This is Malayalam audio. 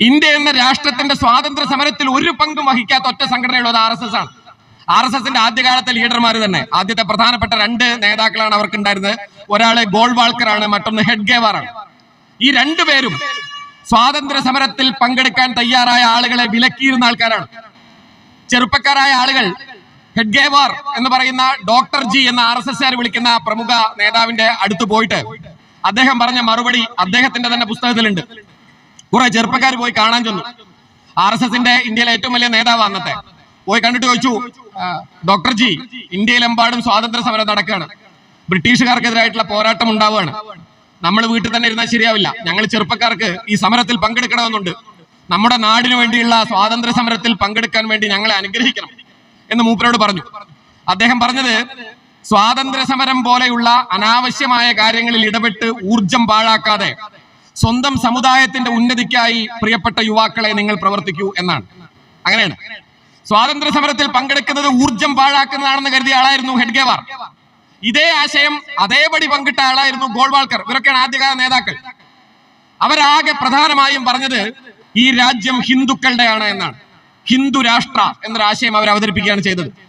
ഇന്ത്യ എന്ന രാഷ്ട്രത്തിന്റെ സ്വാതന്ത്ര്യ സമരത്തിൽ ഒരു പങ്കും വഹിക്കാത്ത ഒറ്റ സംഘടനയുള്ളത് ആർ എസ് എസ് ആണ്. ആർ എസ് എസിന്റെ ആദ്യകാലത്തെ ലീഡർമാർ തന്നെ. ആദ്യത്തെ പ്രധാനപ്പെട്ട രണ്ട് നേതാക്കളാണ് അവർക്ക് ഉണ്ടായിരുന്നത് ഒരാൾ ഗോൾവാൾക്കർ ആണ് മറ്റൊന്ന് ഹെഡ്ഗേവാർ ഈ രണ്ടുപേരും സ്വാതന്ത്ര്യ സമരത്തിൽ പങ്കെടുക്കാൻ തയ്യാറായ ആളുകളെ വിലക്കിയിരുന്ന ആൾക്കാരാണ്. ചെറുപ്പക്കാരായ ആളുകൾ ഹെഡ്ഗേവാർ എന്ന് പറയുന്ന ഡോക്ടർ ജി എന്ന ആർ എസ് എസ് വിളിക്കുന്ന പ്രമുഖ നേതാവിന്റെ അടുത്ത് പോയിട്ട് അദ്ദേഹം പറഞ്ഞ മറുപടി അദ്ദേഹത്തിന്റെ തന്നെ പുസ്തകത്തിലുണ്ട്. കുറെ ചെറുപ്പക്കാർ പോയി കാണാൻ ചെന്നു. ആർ എസ് എസിന്റെ ഇന്ത്യയിലെ ഏറ്റവും വലിയ നേതാവ് അന്നത്തെ. പോയി കണ്ടിട്ട് ചോദിച്ചു "ആ, ഡോക്ടർ ജി ഇന്ത്യയിലെമ്പാടും സ്വാതന്ത്ര്യ സമരം നടക്കുകയാണ്. ബ്രിട്ടീഷുകാർക്കെതിരായിട്ടുള്ള പോരാട്ടം ഉണ്ടാവുകയാണ്. നമ്മൾ വീട്ടിൽ തന്നെ ഇരുന്നാൽ ശരിയാവില്ല. ഞങ്ങൾ ചെറുപ്പക്കാർക്ക് ഈ സമരത്തിൽ പങ്കെടുക്കണമെന്നുണ്ട്. നമ്മുടെ നാടിനു വേണ്ടിയുള്ള സ്വാതന്ത്ര്യ സമരത്തിൽ പങ്കെടുക്കാൻ വേണ്ടി ഞങ്ങളെ അനുഗ്രഹിക്കണം എന്ന് മൂപ്പരോട് പറഞ്ഞു. അദ്ദേഹം പറഞ്ഞത് സ്വാതന്ത്ര്യ സമരം പോലെയുള്ള അനാവശ്യമായ കാര്യങ്ങളിൽ ഇടപെട്ട് ഊർജം പാഴാക്കാതെ സ്വന്തം സമുദായത്തിന്റെ ഉന്നതിക്കായി പ്രിയപ്പെട്ട യുവാക്കളെ നിങ്ങൾ പ്രവർത്തിക്കൂ എന്നാണ്. അങ്ങനെയാണ്. സ്വാതന്ത്ര്യ സമരത്തിൽ പങ്കെടുക്കുന്നത് ഊർജം പാഴാക്കുന്നതാണെന്ന് കരുതിയ ആളായിരുന്നു ഹെഡ്ഗേവാർ. ഇതേ ആശയം അതേപടി പങ്കിട്ട ആളായിരുന്നു ഗോൾവാൾക്കർ. ഇവരൊക്കെയാണ് ആദ്യകാല നേതാക്കൾ. അവരാകെ പ്രധാനമായും പറഞ്ഞത് ഈ രാജ്യം ഹിന്ദുക്കളുടെയാണ് എന്നാണ്. ഹിന്ദു രാഷ്ട്ര എന്നൊരു ആശയം അവർ അവതരിപ്പിക്കുകയാണ് ചെയ്തത്.